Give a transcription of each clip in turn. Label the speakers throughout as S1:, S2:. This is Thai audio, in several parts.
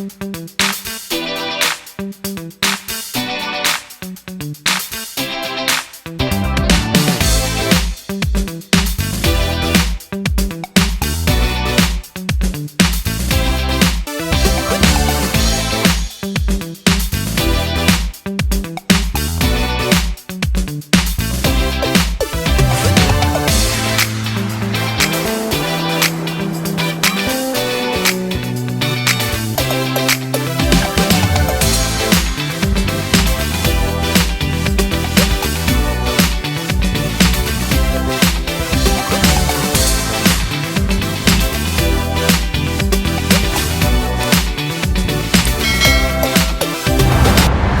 S1: Thank you.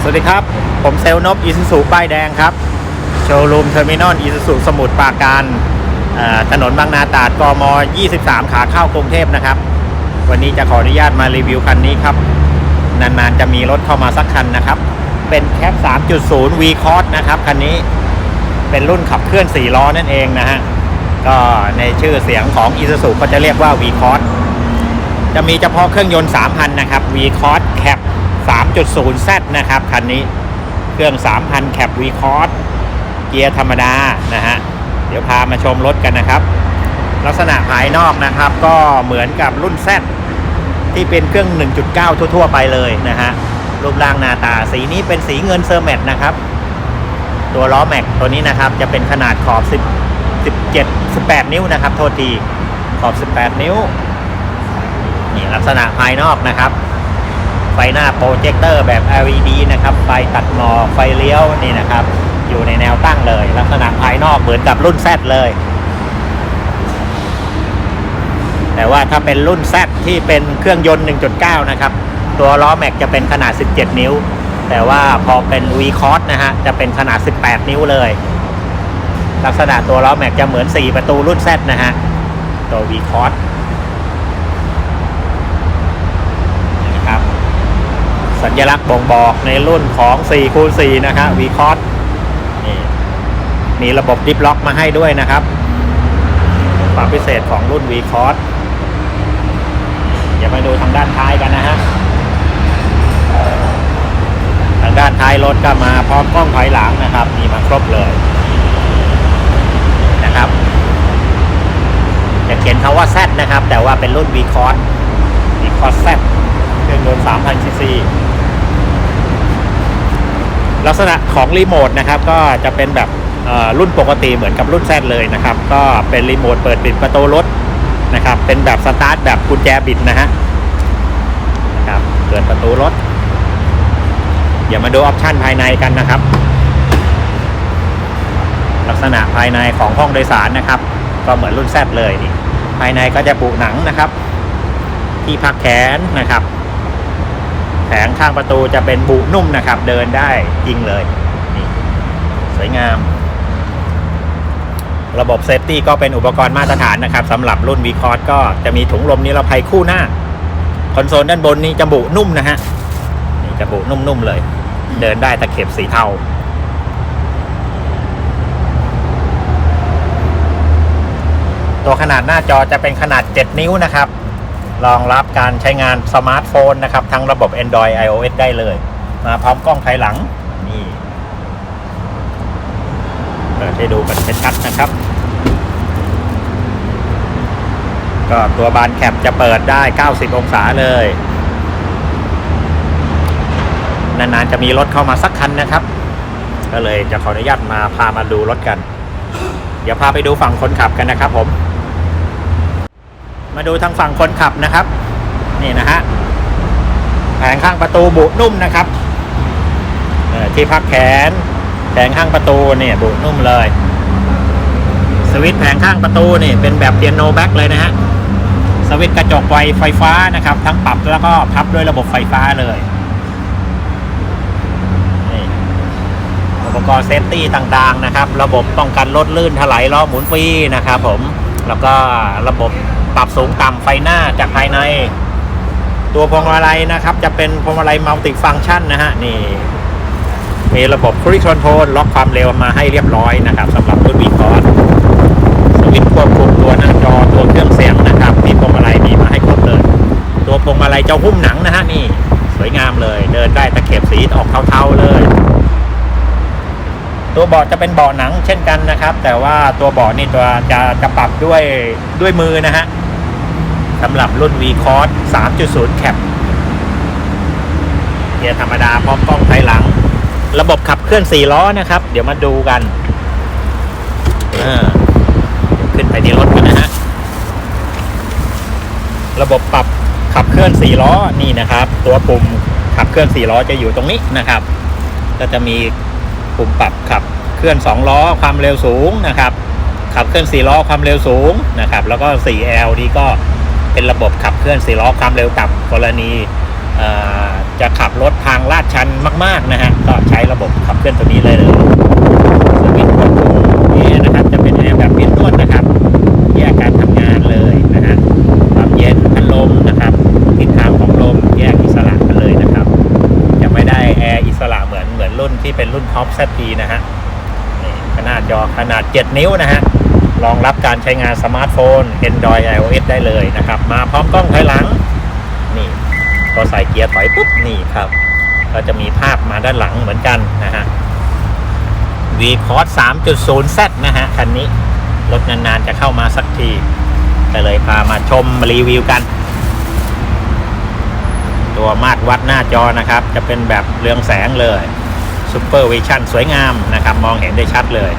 S1: สวัสดีครับ ผมเซลนบอีซูซูป้ายแดงครับ โชว์รูมเทอร์มินอลอีซูซูสมุทรปราการถนนบางนาตราดกม 23 ขาเข้ากรุงเทพนะครับ วันนี้จะขออนุญาตมารีวิวคันนี้ครับ นานๆจะมีรถเข้ามาสักคันนะครับ เป็นแคป 3.0 V Cross นะครับ คันนี้เป็นรุ่นขับเคลื่อน 4 ล้อนั่นเองนะฮะ ก็ในชื่อเสียงของ i s u z u ก็จะเรียกว่า V Cross จะมีเฉพาะเครื่องยนต์ 3,000 นะครับ V Cross Cap 3.0 Z นะครับ คันนี้เครื่อง 3,000 Cap V Cross เกียร์ธรรมดา นะฮะ เดี๋ยวพามาชมรถกันนะครับ ลักษณะภายนอกนะครับ ก็เหมือนกับรุ่น Z ที่เป็นเครื่อง 1.9 ทั่ว ๆ ไปเลยนะฮะ รูปร่างหน้าตาสีนี้เป็นสีเงินเซอร์แมตนะครับ ตัวล้อแม็กตัวนี้นะครับจะเป็นขนาดขอบ 10 17 18 นิ้วนะครับ โทษทีขอบ 18 นิ้วนี่ลักษณะภายนอกนะครับ ไฟหน้าโปรเจคเตอร์แบบ LED นะครับ ไฟตัดหมอกไฟเลี้ยวนี่นะครับ อยู่ในแนวตั้งเลย ลักษณะภายนอกเหมือนกับรุ่น Z เลย แต่ว่าถ้าเป็นรุ่น Z ที่เป็นเครื่องยนต์ 1.9 นะครับ ตัวล้อแม็กจะเป็นขนาด 17 นิ้ว แต่ว่าพอเป็น V Cross นะฮะ จะเป็นขนาด 18 นิ้วเลย ลักษณะตัวล้อแม็กจะเหมือน 4 ประตูรุ่น Z นะฮะ ตัว V Cross ครับ สัญลักษณ์บ่งบอกในรุ่นของ4คูณ4นะครับ V Cross นี่มีระบบดิฟล็อกมาให้ด้วยนะครับความพิเศษของรุ่น V Cross เดี๋ยวมาดูทางด้านท้ายกันนะฮะทางด้านท้ายรถก็มาพร้อมกล้องถอยหลังนะครับมีมาครบเลยนะครับจะเขียนคาว่า Z นะครับ แต่ว่าเป็นรุ่น V Cross V Cross Z เครื่องยนต์3,000ซีซี ลักษณะของรีโมทนะครับก็จะเป็นแบบรุ่นปกติเหมือนกับรุ่น Z เลยนะครับ ก็เป็นรีโมทเปิดปิดประตูรถนะครับ เป็นแบบสตาร์ทแบบกุญแจบิดนะฮะนะครับเปิดประตูรถเดี๋ยวมาดูออปชันภายในกันนะครับ ลักษณะภายในของห้องโดยสารนะครับ ก็เหมือนรุ่น Z เลยนี่ภายในก็จะปุหนังนะครับ ที่พักแขนนะครับ แผงข้างประตูจะเป็นบุนุ่มนะครับ เดินได้จริงเลยนี่สวยงาม ระบบเซฟตี้ก็เป็นอุปกรณ์มาตรฐานนะครับสำหรับรุ่น v c o s ก็จะมีถุงลมนิรภัยคู่หน้า คอนโซลด้านบนนี่จะบุนุ่มนะฮะนี่จะบุนุ่มๆเลย เดินได้ตะเข็บสีเทาตัวขนาดหน้าจอจะเป็นขนาด 7 นิ้วนะครับ รองรับการใช้งานสมาร์ทโฟนนะครับ ทั้งระบบ Android iOS ได้เลย มาพร้อมกล้องภายหลัง นี่เปิดให้ดูกันชัดๆนะครับ ก็ตัวบานแคปจะเปิดได้ 90 องศาเลย นานๆจะมีรถเข้ามาสักคันนะครับ ก็เลยจะขออนุญาตมาพามาดูรถกัน เดี๋ยวพาไปดูฝั่งคนขับกันนะครับผม มาดูทางฝั่งคนขับนะครับ นี่นะฮะแผงข้างประตูบุนุ่มนะครับที่พักแขนแผงข้างประตูเนี่ยบุนุ่มเลย สวิตช์แผงข้างประตูนี่เป็นแบบเปียโนแบ็กเลยนะฮะสวิตช์กระจกไฟไฟฟ้านะครับ ทั้งปรับแล้วก็พับด้วยระบบไฟฟ้าเลยอุปกรณ์เซฟตี้ต่างๆนะครับ ระบบป้องกันรถลื่นถลายล้อหมุนฟรีนะครับผมแล้วก็ระบบ ปรับสูงต่ำไฟหน้าจากภายใน ตัวพวงมาลัยนะครับ จะเป็นพวงมาลัยมัลติฟังก์ชันนะฮะนี่ มีระบบครู i คอนโทรลล็อกความเร็วมาให้เรียบร้อยนะครับสำหรับรุ่นวีคอร์สสวิตช์ควบคุมตัวหน้าจอตัวเครื่องเสียงนะครับมีพวงมาลัยมีมาให้ครบเลย ตัวโปรวงมาลัยเจ้าหุ้มหนังนะฮะนี่ สวยงามเลย เดินได้ตะเข็บสีออกเทาๆเลย ตัวเบาะจะเป็นเบาะหนังเช่นกันนะครับ แต่ว่าตัวเบาะนี่ตัวจะจะปรับด้วยด้วยมือนะฮะสำหรับรุ่น V c o r s 3.0 Cap เกียร์ธรรมดาพร้อมกล้องภายหลัง ระบบขับเคลื่อน 4 ล้อนะครับ เดี๋ยวมาดูกันขึ้นไปที่รถกันนะฮะระบบปรับขับเคลื่อน 4 ล้อนี่นะครับ ตัวปุ่มขับเคลื่อน 4 ล้อจะอยู่ตรงนี้นะครับ ก็จะมี ปุ่มปรับขับเคลื่อน 2 ล้อความเร็วสูงนะครับขับเคลื่อน 4 ล้อความเร็วสูงนะครับแล้วก็ 4L นี่ก็เป็นระบบขับเคลื่อน 4 ล้อความเร็วต่ำกรณีจะขับรถทางลาดชันมาก ๆ นะฮะก็ใช้ระบบขับเคลื่อนตัวนี้เลยเลยสวิตช์กดปุ่มนี่นะครับจะเป็นแอร์แบบเปลี่ยนนวดนะครับแยกการทำงานเลยนะฮะความเย็นพัดลมนะครับทิศทางของลมแยกอิสระกันเลยนะครับ จะไม่ได้แอร์อิสระเหมือนเหมือนรุ่นที่เป็นรุ่นท็อปเซต นะฮะขนาดจอขนาด 7 นิ้วนะฮะรองรับการใช้งานสมาร์ทโฟน Android iOS ได้เลยนะครับ มาพร้อมกล้องถอยหลัง นี่พอใส่เกียร์ถอยปุ๊บนี่ครับ ก็จะมีภาพมาด้านหลังเหมือนกันนะฮะ V c o s 3.0 Z นะฮะ คันนี้ รถนานๆจะเข้ามาสักทีก็เลยพามาชมรีวิวกัน ตัวมาตรวัดหน้าจอนะครับ จะเป็นแบบเรืองแสงเลย ซูเปอร์วิชั่นสวยงามนะครับ มองเห็นได้ชัดเลย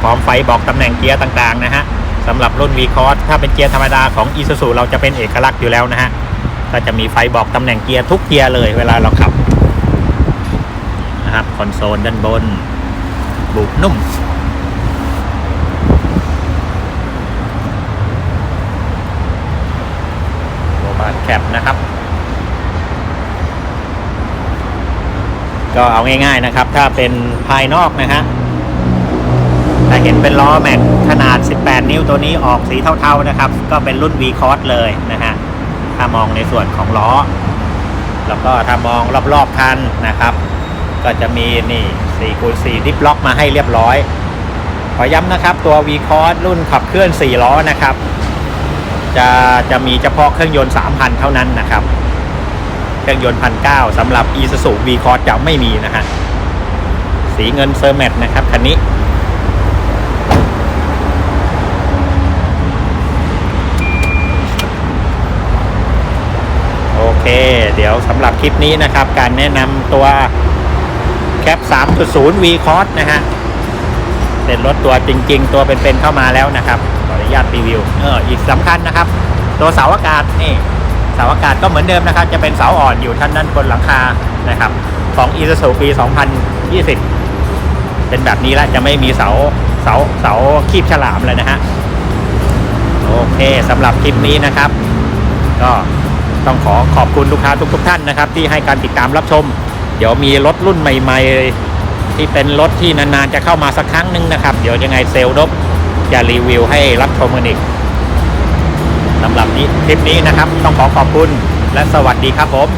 S1: พร้อมไฟบอกตำแหน่งเกียร์ต่างๆนะฮะสำหรับรุ่น v c o s ถ้าเป็นเกียร์ธรรมดาของ i s u z u เราจะเป็นเอกลักษณ์อยู่แล้วนะฮะก็จะมีไฟบอกตำแหน่งเกียร์ทุกเกียร์เลยเวลาเราขับนะครับคอนโซลด้านบน บุบนุ่ม โรบาร์แคปนะครับ ก็เอาง่ายๆนะครับ ถ้าเป็นภายนอกนะฮะถ้าเห็นเป็นล้อแม็กขนาด 18 นิ้วตัวนี้ออกสีเทาๆนะครับ ก็เป็นรุ่น V c o s เลยนะฮะ ถ้ามองในส่วนของล้อ แล้วก็ถ้ามองรอบๆคันนะครับ ก็จะมีนี่4คูณ4ดิฟล็อกมาให้เรียบร้อย ขอย้ำนะครับตัว V c o s รุ่นขับเคลื่อน 4 ล้อนะครับ จะจะมีเฉพาะเครื่องยนต์ 3,000 เท่านั้นนะครับ รื่องยนต์พันเก้าสำหรับ e s u z u v c o s จะไม่มีนะฮะ สีเงินเซอร์แมตนะครับ คันนี้ โอเค เดี๋ยวสำหรับคลิปนี้นะครับ การแนะนำตัวแคป 3.0 V c o s นะฮะเป็นรถตัวจริง ๆ ตัวเป็นๆเข้ามาแล้วนะครับ ขออนุญาตรีวิว เออ อีกสำคัญนะครับ ตัวเสาอากาศนี่ สาอากาศก็เหมือนเดิมนะครับ จะเป็นเสาอ่อนอยู่ท่านด้านบนหลังคานะครับของ i s u z u ปี 2020 เป็นแบบนี้แล้วจะไม่มีเสาเสาเสาคีบฉลามเลยนะฮะโอเคสำหรับคลิปนี้นะครับ ก็ต้องขอขอบคุณลูกค้าทุกๆท่านนะครับ ที่ให้การติดตามรับชม เดี๋ยวมีรถรุ่นใหม่ ๆ ที่เป็นรถที่นานๆจะเข้ามาสักครั้งหนึ่งนะครับ เดี๋ยวยังไงเซลล์นบจะรีวิวให้รับชมกันอีกำหรับนี้คลิปนี้นะครับ ต้องขอขอบคุณและสวัสดีครับผม